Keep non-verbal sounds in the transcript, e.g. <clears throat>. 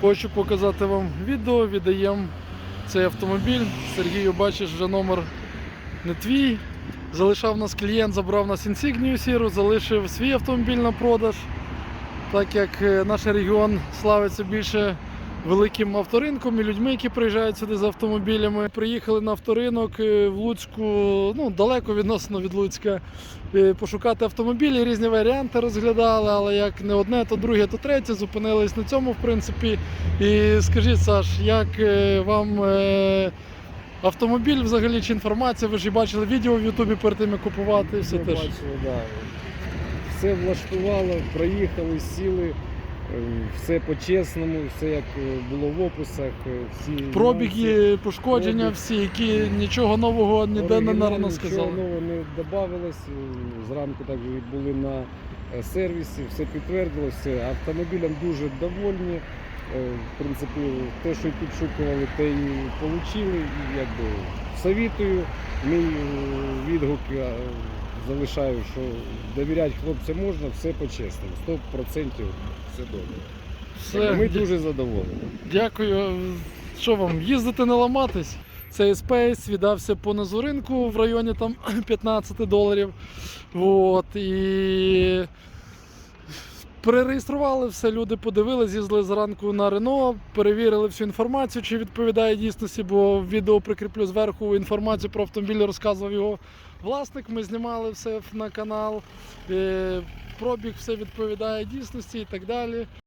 Хочу показати вам відео, віддаємо цей автомобіль. Сергію, бачиш, вже номер не твій. Залишав нас клієнт, забрав нас інсігнію сіру, залишив свій автомобіль на продаж. Так як е, наш регіон славиться більше великим авторинком і людьми, які приїжджають сюди з автомобілями. Приїхали на авторинок е, в Луцьку, ну далеко відносно від Луцька, е, пошукати автомобілі, різні варіанти розглядали, але як не одне, то друге, то третє. Зупинились на цьому, в принципі. І скажіть, Саш, як е, вам автомобіль взагалі чи інформація? Ви ж і бачили відео в Ютубі перед тим, як купувати. Все Ми теж. бачили, да. Все влаштувало, проїхали, сіли, все по-чесному, все як е, було в описах, е, всі нюанси. Пробіги, пошкодження Пробіг. всі, які нічого нового ніде не наравно нічого сказали. нового не додавалось. Зранку також були на е, сервісі, все підтвердилося. все. Автомобілем дуже довольні. Е, В принципі, те, що підшукували, те й отримали. Якби совітую. Мій е, відгук залишаю, що довіряти хлопцям можна, все по-чесному. 100% все добре. Все, Ми дуже задоволені. Дякую. Що вам, їздити не ламатись? Цей спейс віддався по низу ринку в районі там <clears throat> 15 доларів. От, і перереєстрували все, люди подивилися, з'їздили зранку на Рено, перевірили всю інформацію, чи відповідає дійсності, бо відео прикріплю зверху інформацію про автомобіль, розказував його власник. Ми знімали все на канал. Е, Пробіг все відповідає дійсності і так далі.